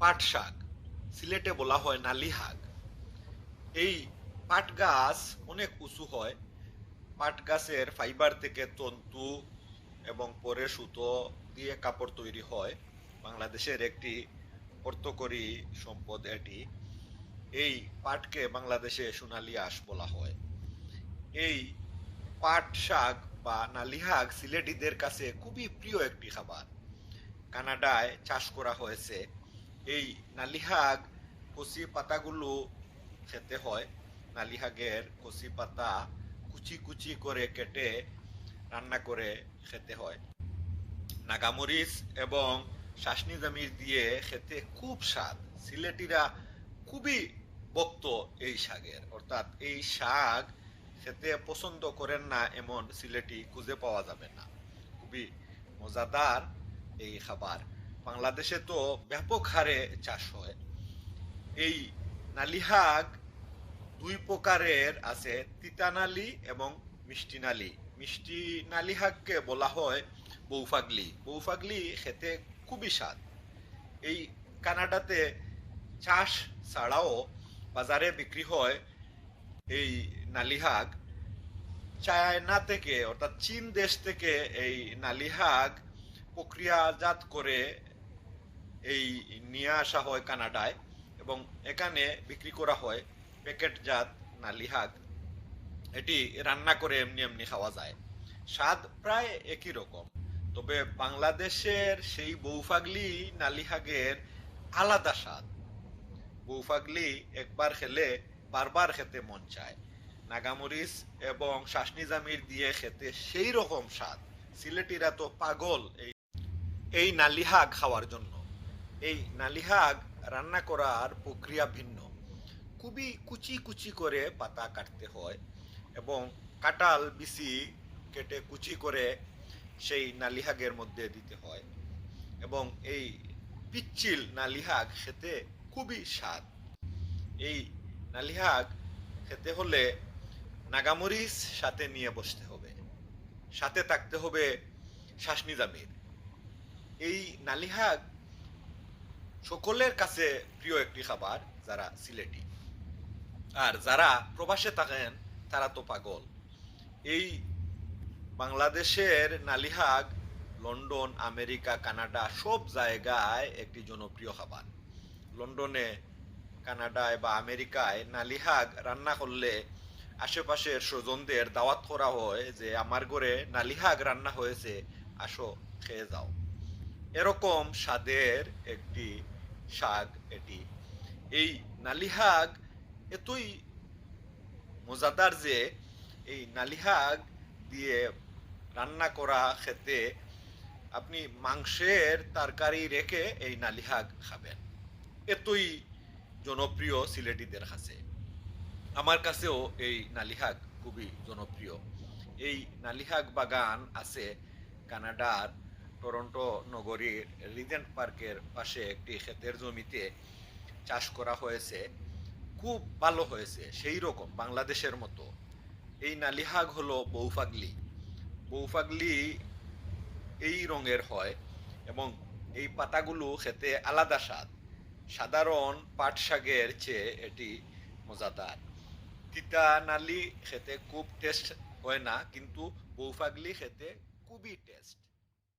পাট শাক সিলেটে বলা হয় নালি শাক এই পাট গাছ অনেক উঁচু হয়। পাট গাছের ফাইবার থেকে তন্তু এবং পরে সুতো দিয়ে কাপড় তৈরি হয়। বাংলাদেশের একটি অর্থকরী সম্পদ এটি। এই পাটকে বাংলাদেশে সোনালী আঁশ বলা হয়। এই পাট শাক বা নালি শাক সিলেটিদের কাছে খুবই প্রিয় একটি খাবার। কানাডায় চাষ করা হয়েছে। এই নালি শাক কচি পাতাগুলো খেতে হয়। নালি শাকের কচি পাতা কুচি কুচি করে কেটে রান্না করে খেতে হয়। নাগামরিচ এবং শাসনি জামির দিয়ে খেতে খুব স্বাদ। সিলেটিরা খুবই ভক্ত এই শাকের। অর্থাৎ এই শাক খেতে পছন্দ করেন না এমন সিলেটি খুঁজে পাওয়া যাবে না। খুবই মজাদার এই খাবার। বাংলাদেশে তো ব্যাপক হারে চাষ হয়। এই নালি শাক দুই প্রকারের আছে, তিতানালি এবং মিষ্টি নালি মিষ্টি নালি শাককে বলা হয় বৌফাগলি। বৌফাগলি খেতে খুবই স্বাদ। এই কানাডাতে চাষ ছাড়াও বাজারে বিক্রি হয় এই নালি শাক চায়না থেকে, অর্থাৎ চীন দেশ থেকে এই নালি শাক প্রক্রিয়াজাত করে এই নিয়ে আসা হয় কানাডায় এবং এখানে বিক্রি করা হয় প্যাকেটজাত নালি শাক এটি রান্না করে এমনি এমনি খাওয়া যায়। স্বাদ প্রায় একই রকম। তবে বাংলাদেশের সেই বৌফাগলি নালি শাকের আলাদা স্বাদ। বৌফাগলি একবার খেলে বারবার খেতে মন চায়। নাগামরিচ এবং শাসনি জামির দিয়ে খেতে সেই রকম স্বাদ। সিলেটিরা তো পাগল এই এই নালি শাক খাওয়ার জন্য। এই নালিহাগ রান্না করার প্রক্রিয়া ভিন্ন। খুবই কুচি কুচি করে পাতা কাটতে হয় এবং কাটাল বিচি কেটে কুচি করে সেই নালিহাগের মধ্যে দিতে হয় এবং এই পিচ্ছিল নালিহাগ খেতে খুবই স্বাদ। এই নালিহাগ খেতে হলে নাগামরিচ সাথে নিয়ে বসতে হবে। সাথে থাকতে হবে শাসনি জামির এই নালি শাক সকলের কাছে প্রিয় একটি খাবার, যারা সিলেটি। আর যারা প্রবাসে থাকেন, তারা তো পাগল। এই বাংলাদেশের নালিহাগ, লন্ডন, আমেরিকা, কানাডা সব জায়গায় একটি জনপ্রিয় খাবার। লন্ডনে, কানাডায় বা আমেরিকায় নালিহাগ রান্না করলে আশেপাশের স্বজনদের দাওয়াত করা হয় যে, আমার ঘরে নালিহাগ রান্না হয়েছে, আসো খেয়ে যাও। এরকম স্বাদের একটি শাক এটি। এই নালিহাগ এতই মজাদার যে, এই নালিহাগ দিয়ে রান্না করা খেতে আপনি মাংসের তরকারি রেখে এই নালিহাগ খাবেন। এতই জনপ্রিয় সিলেটিদের কাছে। আমার কাছেও এই নালিহাগ খুবই জনপ্রিয়। এই নালিহাগ বাগান আছে কানাডার টরন্টো নগরীর রিজেন্ট পার্কের পাশে একটি ক্ষেতের জমিতে চাষ করা হয়েছে। খুব ভালো হয়েছে, সেই রকম, বাংলাদেশের মতো। এই নালিহাগ হলো বৌফাগলি। বৌফাগলি এই রঙের হয় এবং এই পাতাগুলো খেতে আলাদা স্বাদ। সাধারণ পাট শাকের চেয়ে এটি মজাদার। তিতা নালি খেতে খুব টেস্ট হয় না, কিন্তু বৌফাগলি খেতে খুবই টেস্ট